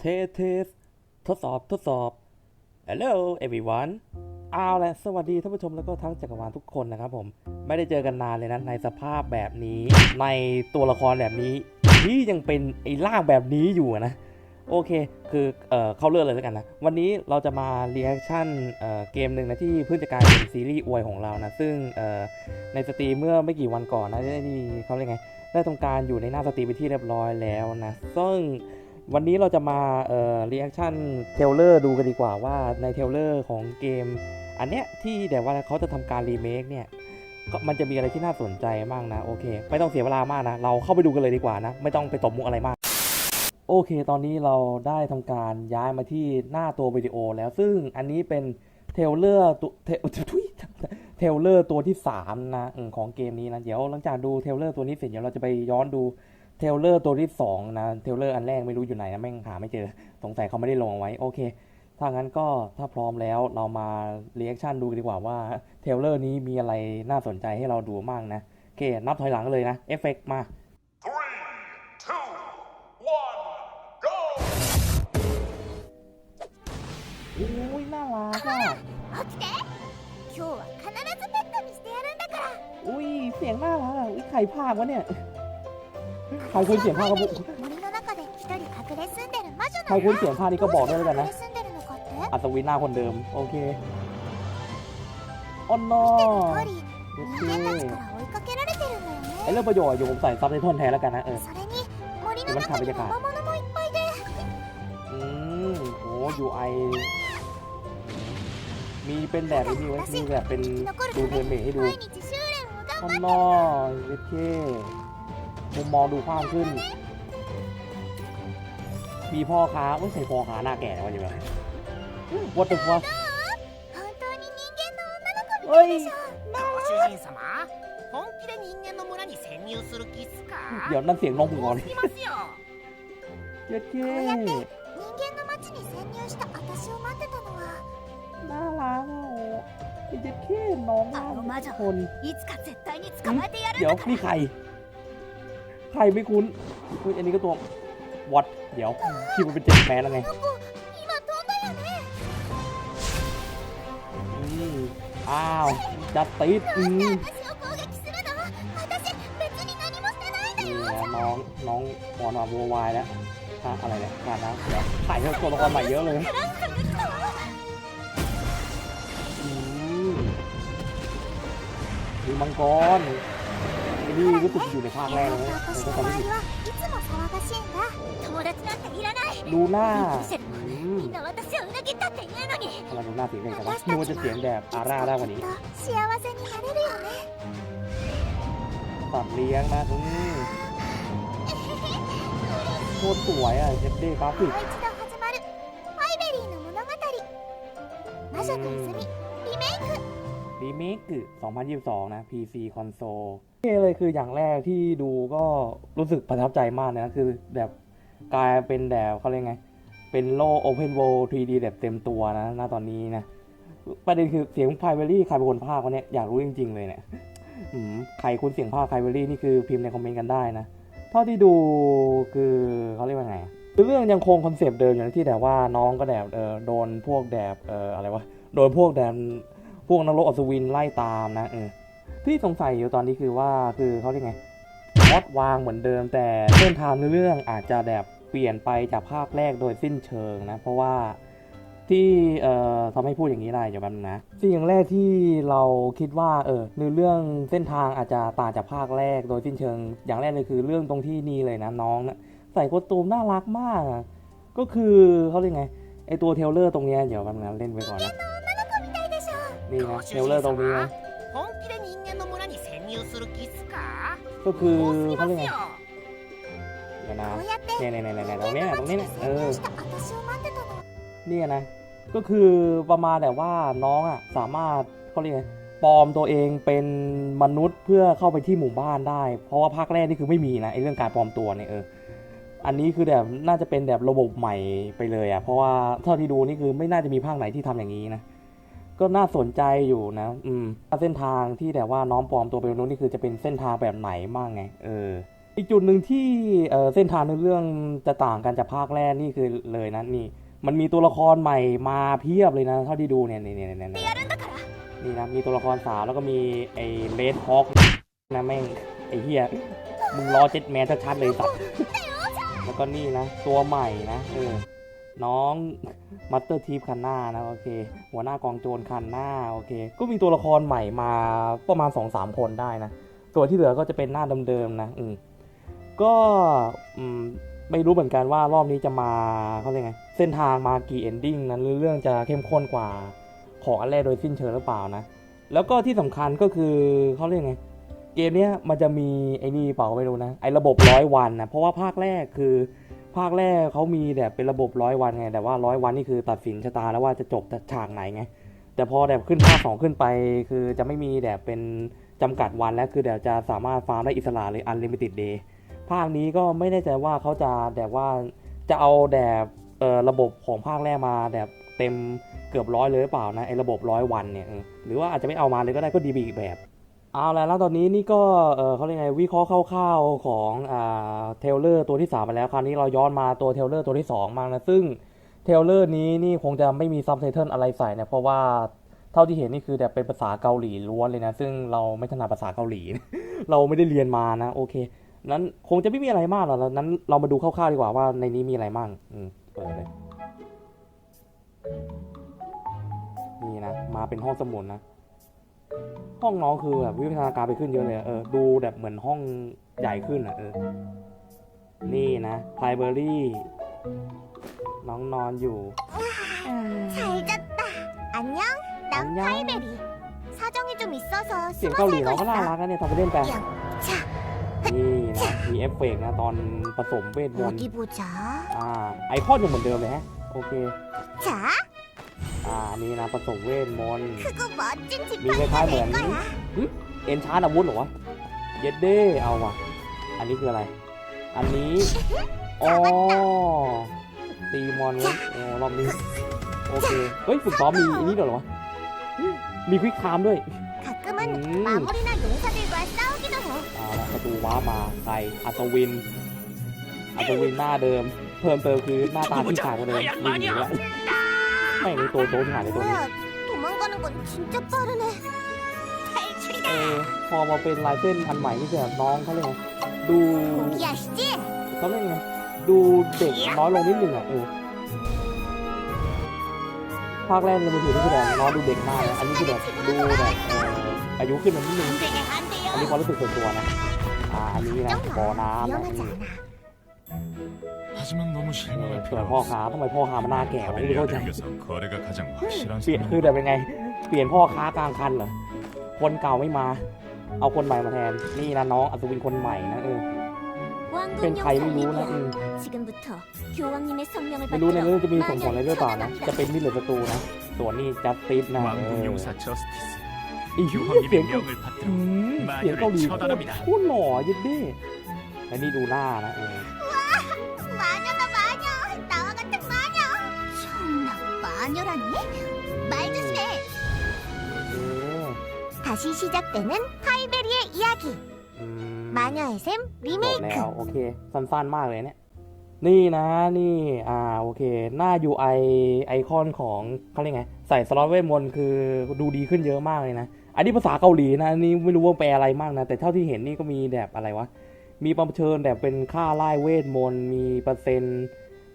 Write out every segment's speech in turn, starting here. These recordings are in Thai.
เทสเทสทดสอบทดสอบ Hello everyone เอาละสวัสดีท่านผู้ชมแล้วก็ทั้งจักรวาลทุกคนนะครับผม ไม่ได้เจอกันนานเลยนะในสภาพแบบนี้ ในตัวละครแบบนี้ ที่ยังเป็นไอ้ร่างแบบนี้อยู่นะ โอเค คือเอ่อเข้าเรื่องเลยแล้วกันนะ วันนี้เราจะมาเรีแอคชั่นเอ่อเกมหนึ่งนะที่เพิ่งจะกลายเป็นซีรีส์อวยของเรานะ ซึ่งเอ่อในสตรีมเมื่อไม่กี่วันก่อนนะได้ที่เขาเรียกไงได้ทำการอยู่ในหน้าสตรีมไปนที่เรียบร้อยแล้วนะซึ่ง วันนี้เราจะมาเอ่อรีแอคชั่นเทลเลอร์ดูกันดีกว่าว่าในเทลเลอร์ของเกม อันเนี้ยที่เดี๋ยวว่าเขาจะทำการรีเมคเนี่ยก็มันจะมีอะไรที่น่าสนใจมากนะโอเค ไม่ต้องเสียเวลามากนะ เราเข้าไปดูกันเลยดีกว่านะ ไม่ต้องไปตบมุกอะไรมาก โอเค ตอนนี้เราได้ทำการย้ายมาที่หน้าตัววิดีโอแล้วซึ่งอันนี้เป็นเทลเลอร์ตัวเทเทรลเลอร์ตัวที่ 3 นะของเกมนี้นะ เดี๋ยวหลังจากดูเทลเลอร์ตัวนี้เสร็จเดี๋ยวเราจะไปย้อนดู เทรลเลอร์ตัวที่ 2 นะ เทรลเลอร์อันแรกไม่รู้อยู่ไหนนะแม่งหาไม่เจอ สงสัยเขาไม่ได้ลงเอาไว้ โอเค ถ้างั้นก็ถ้าพร้อมแล้วเรามาเรีแอคชั่นดูกันดีกว่าว่าเทรลเลอร์นี้มีอะไรน่าสนใจให้เราดูบ้างนะ โอเค นับถอยหลังเลยนะ เอฟเฟกต์มา Three, two, one, go! อุ้ยน่ารักอ่ะ 起きて今日は必ずペットにしてやるんだから อุ้ยเสียงน่ารักอ่ะอุ้ยใครพากย์วะเนี่ย ใครเคยเขียนภาก็บอกใครเคยเขียงผ้าพนี้ก็บอกด้วยแล้วกันนะ อัศวินหน้าคนเดิม โอเคอ๋อนอไอเรื่องประโยชน์อยู่ผมใส่ซับในท่อนแทนแล้วกันนะเออเป็นมันขาดบรรยากาศอืมโอ้ยู่ไอมีเป็นแดดมีไว้มีแบบเป็นดูเทอเมให้ดูอ๋อนอเท่ มุมมองดูกว้างขึ้น มีพ่อค้าไม่ใช่พ่อค้าหน้าแก่แล้วอยู่เลย What the fuck 本当に人間の女の子み เฮ้ た ย いでしょ ご主人様本気で人間の村に潜入する気っすか เดี๋ยวนั่นเสียงน้องหัว 多 เล す ย ぎますよ เจ๊เจ๊ こうやって人間の町に潜入した私を待ってたのは น่ารักอ่ะโอ้เจ๊เจ๊น้องน่ารักทุกคน いつか絶対に捕まえてやるん เดี๋ยว だから นี่ใคร ใครไม่คุ้นอุ้ยอันนี้ก็ตัววัดเดี๋ยวคิดมันเป็นเจ็ดแมนแล้วไงอ้าวจัดติดอืมน้องน้องวอนมาวัววายแล้วอะไรเนี่ยมาแล้วถ่ายเธอตัวละครใหม่เยอะเลยมีมังกร นี่รู้สึกอยู่ในภาคแรกเลยนะ 私 แต่ の ก็ 周 จำไม่ผิด りはいつも騒がしいんだ友達なんていらない ลูน่า びっくりしてる อืม みんな私を裏切ったって言うのに ทำไมลูน่าเสียงเด็กจังวะ 私 นึก た ว่า ち จะ も เสียงแบบอาร่าได้กว่านี้ 幸せになれるよね สัตว์เลี้ยงนะอืมโคตรสวยอ่ะเจ็ดเด้กราฟิก もう一度始まるファイベリーの物語魔女と泉リメイク รีเมคคือ2022 นะ PC คอนโซลนี่เลยคืออย่างแรกที่ดูก็รู้สึกประทับใจมากนะ คือแบบกลายเป็นแบบเขาเรียกไง เป็นโลก Open World 3D แบบเต็มตัวนะณตอนนี้นะ ประเด็นคือเสียงไพเวอรี่ใครเป็นคนพากวะเนี่ย อยากรู้จริง ๆ เลยเนี่ยใครคุณเสียงพากไพเวอรี่นี่คือพิมพ์ในคอมเมนต์กันได้นะ เท่าที่ดูคือเขาเรียกว่าไงคือเรื่องยังคงคอนเซปต์เดิมอยู่นะที่แบบว่าน้องก็แบบเออโดนพวกแบบเอออะไรวะ โดนพวกแบบ พวกนรกอสศวินไล่ตามนะเออที่สงสัยอยู่ตอนนี้คือว่าคือเขาเรียกไงพอดวางเหมือนเดิมแต่เส้นทางเรื่องอาจจะแบบเปลี่ยนไปจากภาคแรกโดยสิ้นเชิงนะ เพราะว่าที่เอ่อทำให้พูดอย่างนี้ได้เดี๋ยวแป๊บนะสิ่งแรกที่เราคิดว่าเออเรื่องเส้นทางอาจจะต่างจากภาคแรกโดยสิ้นเชิง อย่างแรกเลยคือเรื่องตรงที่นี่เลยนะน้องนะใส่โคตตูมน่ารักมาก ก็คือเขาเรียกไงไอตัวเทเลอร์ตรงเนี้ยเดี๋ยวแป๊บนะเล่นไปก่อนนะ นี่นะเทเลอร์ตรงนี้นะก็คือเขาเรียกไงเนะเนี่ยเนี่ยเนี่ยตรงนี้นตรงนี้นเออนี่นะ ก็คือประมาณแต่ว่าน้องอะสามารถเขาเรียกปลอมตัวเองเป็นมนุษย์เพื่อเข้าไปที่หมู่บ้านได้ เพราะว่าภาคแรกนี่คือไม่มีนะไอ้เรื่องการปลอมตัวเนี่ยเอออันนี้คือแบบน่าจะเป็นแบบระบบใหม่ไปเลยอะ่ะเพราะว่าเท่าที่ดูนี่คือไม่น่าจะมีภาคไหนที่ทำอย่างนี้นะ ก็น่าสนใจอยู่นะ อืมเส้นทางที่แบบว่าน้องปลอมตัวเป็นมนุษย์นี่คือจะเป็นเส้นทางแบบไหนบ้างไง เออ อีกจุดหนึ่งที่เอ่อเส้นทางในเรื่องจะต่างกันจากภาคแรกนี่คือเลยนะนี่ มันมีตัวละครใหม่มาเพียบเลยนะ เท่าที่ดูเนี่ยนี่นี่นี่นี่นี่นะมีตัวละครสาวแล้วก็มีไอ้เลดฮอคนะแม่งไอ้เหี้ยมึงรอเจ็ดแมนชัดๆเลยสัตว์แล้วก็นี่นะ ตัวใหม่นะเออ น้องมัตเตอร์ทีฟคันหน้านะโอเค หัวหน้ากองโจรคันหน้าโอเค ก็มีตัวละครใหม่มาประมาณสองสามคนได้นะ ตัวที่เหลือก็จะเป็นหน้าเดิมๆนะอืมก็อืมไม่รู้เหมือนกันว่ารอบนี้จะมาเขาเรียกไงเส้นทางมากี่เอนดิ้งนั้นหรือเรื่องจะเข้มข้นกว่าของอันแรกโดยสิ้นเชิงหรือเปล่านะ แล้วก็ที่สำคัญก็คือเขาเรียกไงเกมเนี้ยมันจะมีไอ้นี่เปล่าไม่รู้นะไอ้ระบบร้อยวันนะเพราะว่าภาคแรกคือ ภาคแรกเขามีแบบเป็นระบบร้อยวันไง แต่ว่าร้อยวันนี่คือตัดสินชะตาแล้วว่าจะจบฉากไหนไง แต่พอแบบขึ้นภาคสองขึ้นไป คือจะไม่มีแบบเป็นจำกัดวันแล้วคือเดี๋ยวจะสามารถฟาร์มได้อิสระเลย unlimited day ภาคนี้ก็ไม่แน่ใจว่าเขาจะแบบว่าจะเอาแบบเออระบบของภาคแรกมาแบบเต็มเกือบร้อยเลยหรือเปล่านะไอ้ระบบร้อยวันเนี่ยหรือว่าอาจจะไม่เอามาเลยก็ได้ก็ดีไปอีกแบบ เอาละแล้วตอนนี้นี่ก็เออเขาเรียกไงวิเคราะห์คร่าวๆของอ่าเทเลอร์ตัวที่3ไปแล้วคราวนี้เราย้อนมาตัวเทเลอร์ตัวที่ 2 มานะซึ่งเทเลอร์นี้นี่คงจะไม่มีซับไตเติลอะไรใส่นะเพราะว่าเท่าที่เห็นนี่คือแบบเป็นภาษาเกาหลีล้วนเลยนะ ซึ่งเราไม่ถนัดภาษาเกาหลี เราไม่ได้เรียนมานะ โอเค นั้นคงจะไม่มีอะไรมากหรอกนั้นเรามาดูคร่าวๆดีกว่าว่าในนี้มีอะไรบ้างอืมเปิดเลยนี่นะ มาเป็นห้องสมุดนะ ห้องน้องคือแบบวิวัฒนาการไปขึ้นเยอะเลยอะเออ ดูแบบเหมือนห้องใหญ่ขึ้นอ่ะ เออ นี่นะไ i เบอรี่น้องนอนอยู่ 잘 잤다 안녕 난 안녕. 파이베리 사정이 좀 있어서 เสียง 숨어 เกาหลี 살고 น้องก็น่ารัก 있어 นะเนี่ยทำไปเล่นไป 야, 자 นี่นะ มีเอฟเฟกต์นะตอนผสมเวทมนต์ 어디 보자 อ่า ไอคอนยังเหมือนเดิมเลยฮะ โอเค 자 อ่านี่นะผสมเวทมนมีคล้ายๆเหมือนเอ็นชาร์ดอาวุธหรอวะเย็ดเด้เอาว่ะ อันนี้คืออะไร อันนี้อ๋อตีมอนโอ้ยรอบนี้โอเคเฮ้ยฝึกซ้อมมีอันนี้ด้วยเหรอวะมีควิกคามด้วยมาโมรินาหยงซาดิวาซอกิโตโาแล้วประตูว้ามาใครอัศวินอัศวินหน้าเดิม เพิ่มเติมคือหน้าตาที่ขาวกว่าเดิมนี่แหละ ไม่ในตัวโต๊ะที่หายในตัวนี้ 뭐야 도망가는 건 진짜 빠르네 탈출이다 เออ พอมาเป็นลายเส้นอันใหม่นี่คือน้องเขาเรียกไงดู 포기하시지 เขาเรียกไงดูเด็กน้อยลงนิดนึงอ่ะเออภาคแรกในมือถือนี่คือแบบน้องดูเด็กมากเลยอันนี้คือแบบดูแบบเอออายุขึ้นมานิดนึง 안 되게 안 อันนี้ 돼요 ความรู้สึกส่วนตัวนะ อ่า อันนี้นะบ่อ 정말 น้ำนะ 위험하지 อืม 않아 하지만 너무 เอ 실망할 อ 필요 ส่วนพ่อ 없어. ค้าทำไมพ่อค้ามันหน้าแก่วะไม่เข้าใจ 가벨리아 댁에서 거래가 가장 확실한 เปลี่ยน 선은 คือแบบเป็นไง เปลี่ยนพ่อค้ากลางคันเหรอ คนเก่าไม่มา เอาคนใหม่มาแทน นี่นะน้องอัศวินคนใหม่นะเออ เป็น 왕군 ใครไม่รู้นะ 용사 อืม 리비아 지금부터 교hoàng 님의 성명을 ไม่รู้ในเรื่องจะมีส่งผล 마녀를 อะไรด้วยเปล่านะ จะ 처단합니다. เป็นมิตรหรือศัตรูนะ ส่วนนี้จัสติสนะเอ 왕군 อ 용사 저스티스 อีก 교황님의 เสียง 명을 받들어 อืมเสียงเกาหลีโค 처단합니다 ตรหล่อยึดเด้และนี่ดูหน้านะเออ 마녀라니 말 조심해 เออ 다시 시작되는 파이베리의 이야기 อืม 마녀의 샘 จ 리메이크 บแล้วโอเค สั้นๆมากเลยเนี่ย นี่นะนี่อ่าโอเค หน้า UI ไอคอนของเขาเรียกไง ใส่สล็อตเวทมนต์คือดูดีขึ้นเยอะมากเลยนะ อันนี้ภาษาเกาหลีนะอันนี้ไม่รู้ว่าแปลอะไรมากนะ แต่เท่าที่เห็นนี่ก็มีแบบอะไรวะ มีประเชิญแบบเป็นค่าไล่เวทมนต์มีเปอร์เซ็นต์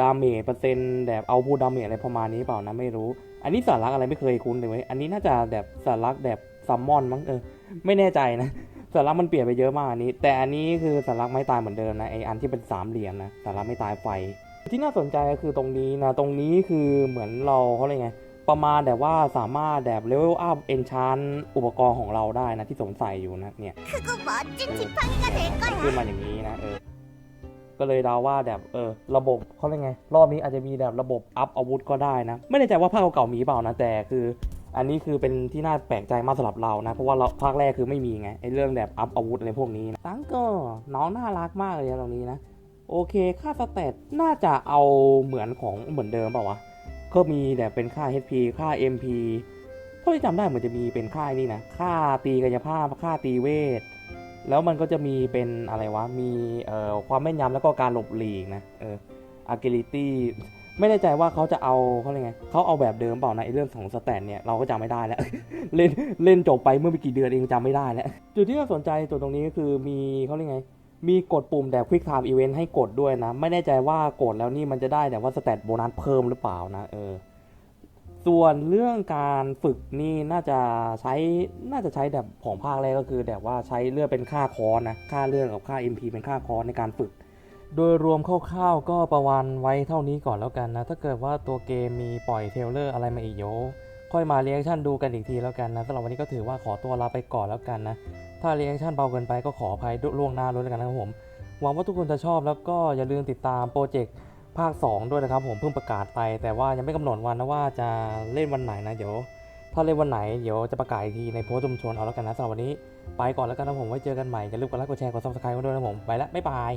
ดาเมจเปอร์เซ็นต์แบบเอาพูดดาเมจอะไรประมาณนี้เปล่านะไม่รู้ อันนี้สารักอะไรไม่เคยคุ้นเลยเว้ยอันนี้น่าจะแบบสารักแบบซัมมอนมั้งเออไม่แน่ใจนะสารักมันเปลี่ยนไปเยอะมากอันนี้ แต่อันนี้คือสารักไม่ตายเหมือนเดิมนะไออันที่เป็นสามเหลี่ยมนะสารักไม่ตายไฟ ที่น่าสนใจก็คือตรงนี้นะตรงนี้คือเหมือนเราเขาเรียกไงประมาณแต่ว่าสามารถแบบเลเวลอัพเอนชานอุปกรณ์ของเราได้นะที่สงสัยอยู่นะเนี่ยขึ้นมาอย่างนี้นะเออ ก็เลยเดาว่าแบบเออระบบเขาเรียกไง รอบนี้อาจจะมีแบบระบบอัพอาวุธก็ได้นะ ไม่แน่ใจว่าภาคเก่ามีเปล่านะแต่คือ อันนี้คือเป็นที่น่าแปลกใจมากสำหรับเรานะ เพราะว่าเราภาคแรกคือไม่มีไงไอ้เรื่องแบบอัพอาวุธอะไรพวกนี้นะตังก็น้องน่ารักมากเลยนะตรงนี้นะโอเค ค่าสเตตน่าจะเอาเหมือนของเหมือนเดิมเปล่าวะ ก็มีแบบเป็นค่า HP ค่า MP เท่าที่จำได้เหมือนจะมีเป็นค่านี่นะ ค่าตีกายภาพ ค่าตีเวท แล้วมันก็จะมีเป็นอะไรวะ มีเอ่อความแม่นยำแล้วก็การหลบหลีกนะ เออ agility ไม่แน่ใจว่าเขาจะเอาเขาเรียกไงเขาเอาแบบเดิมเปล่านะไอเรื่องของสแตนเนี่ยเราก็จำไม่ได้แล้ว เล่นเล่นจบไปเมื่อไม่กี่เดือนเองจำไม่ได้แล้ว จุดที่น่าสนใจตัวตรงนี้ก็คือมีเขาเรียกไง มีกดปุ่มแบบ Quick Time Event ให้กดด้วยนะ ไม่แน่ใจว่ากดแล้วนี่มันจะได้แต่ว่าสแตทโบนัสเพิ่มหรือเปล่านะเออ ส่วนเรื่องการฝึกนี่น่าจะใช้น่าจะใช้แบบของภาคแรกก็คือแบบว่าใช้เลือดเป็นค่าคอนนะค่าเลือดกับค่า MP เป็นค่าคอนในการฝึก โดยรวมคร่าวๆก็ประวันไว้เท่านี้ก่อนแล้วกันนะ ถ้าเกิดว่าตัวเกมมีปล่อยเทเลอร์อะไรมาอีกโยค่อยมาเรีแอคชั่นดูกันอีกทีแล้วกันนะสำหรับวันนี้ก็ถือว่าขอตัวลาไปก่อนแล้วกันนะ ถ้าเรีแอคชั่นเบาเกินไปก็ขออภัยล่วงหน้าด้วยแล้วกันนะครับผม หวังว่าทุกคนจะชอบแล้วก็อย่าลืมติดตามโปรเจกต์ ภาค 2 ด้วยนะครับผมเพิ่งประกาศไป แต่ว่ายังไม่กำหนดวันนะว่าจะเล่นวันไหนนะเดี๋ยว ถ้าเล่นวันไหนเดี๋ยวจะประกาศอีกทีในโพสต์ชุมชนเอาแล้วกันนะสำหรับวันนี้ ไปก่อนแล้วกันนะผมไว้เจอกันใหม่อย่าลืมกดไลค์กดแชร์กดซับสไครต์กันด้วยนะผมไปแล้วบ๊ายบาย